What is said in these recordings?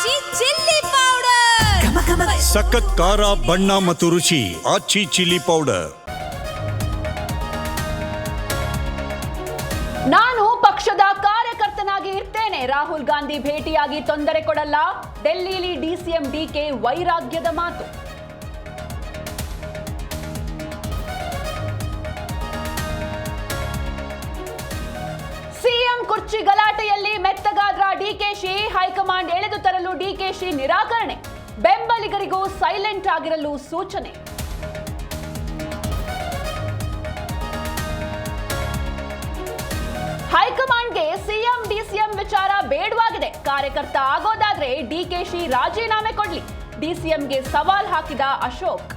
ಆಚಿ chilli powder ಸಖತ್ ಖಾರ ಬಣ್ಣ ಮತ್ತು ರುಚಿ ಆಚಿ ಚಿಲ್ಲಿ ಪೌಡರ್ ನಾನು ಪಕ್ಷದ ಕಾರ್ಯಕರ್ತನಾಗಿ ಇರ್ತೇನೆ. ರಾಹುಲ್ ಗಾಂಧಿ ಭೇಟಿಯಾಗಿ ತೊಂದರೆ ಕೊಡಲ್ಲ. ಡೆಲ್ಲಿಲಿ ಡಿಸಿಎಂ ಡಿಕೆ ವೈರಾಗ್ಯದ ಮಾತು. ಕುರ್ಚಿ ಗಲಾಟೆಯಲ್ಲಿ ಮೆತ್ತಗಾದ್ರ ಡಿಕೆಶಿ ಹೈಕಮಾಂಡ್ ಎಳೆದು ತರಲು ಡಿಕೆಶಿ ನಿರಾಕರಣೆ. ಬೆಂಬಲಿಗರಿಗೂ ಸೈಲೆಂಟ್ ಆಗಿರಲು ಸೂಚನೆ. ಹೈಕಮಾಂಡ್ಗೆ ಸಿಎಂ, ಡಿಸಿಎಂ ವಿಚಾರ ಬೇಡವಾಗಿದೆ. ಕಾರ್ಯಕರ್ತ ಆಗೋದಾದ್ರೆ ಡಿಕೆಶಿ ರಾಜೀನಾಮೆ ಕೊಡ್ಲಿ. ಡಿಸಿಎಂಗೆ ಸವಾಲ್ ಹಾಕಿದ ಅಶೋಕ್.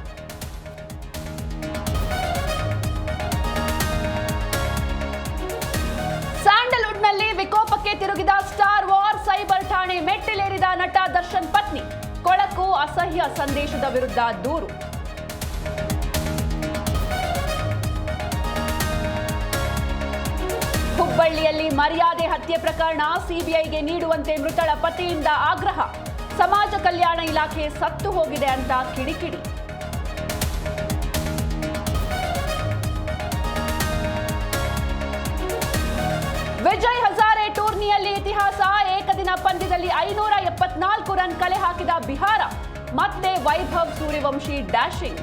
ವಿಕೋಪಕ್ಕೆ ಸ್ಟಾರ್ ವಾರ್ ಸೈಬರ್ ಠಾಣೆ ಮೆಟ್ಟಿಲೇರಿದ ನಟ ದರ್ಶನ್ ಪತ್ನಿ. ಕೊಳಕು ಅಸಹ್ಯ ಸಂದೇಶದ ವಿರುದ್ಧ ದೂರು. ಹುಬ್ಬಳ್ಳಿಯಲ್ಲಿ ಮರ್ಯಾದೆ ಹತ್ಯೆ ಪ್ರಕರಣ ಸಿಬಿಐಗೆ ನೀಡುವಂತೆ ಮೃತಳ ಪತಿಯಿಂದ ಆಗ್ರಹ. ಸಮಾಜ ಕಲ್ಯಾಣ ಇಲಾಖೆ ಸತ್ತು ಹೋಗಿದೆ ಅಂತ ಕಿಡಿಕಿಡಿ. ವಿಜಯ್ ಟೂರ್ನಿಯಲ್ಲಿ ಇತಿಹಾಸ ಏಕದಿನ ಪಂದ್ಯದಲ್ಲಿ ಐನೂರ ಎಪ್ಪತ್ನಾಲ್ಕು ರನ್ ಕಲೆ ಹಾಕಿದ ಬಿಹಾರ. ಮತ್ತೆ ವೈಭವ್ ಸೂರ್ಯವಂಶಿ ಡ್ಯಾಶಿಂಗ್.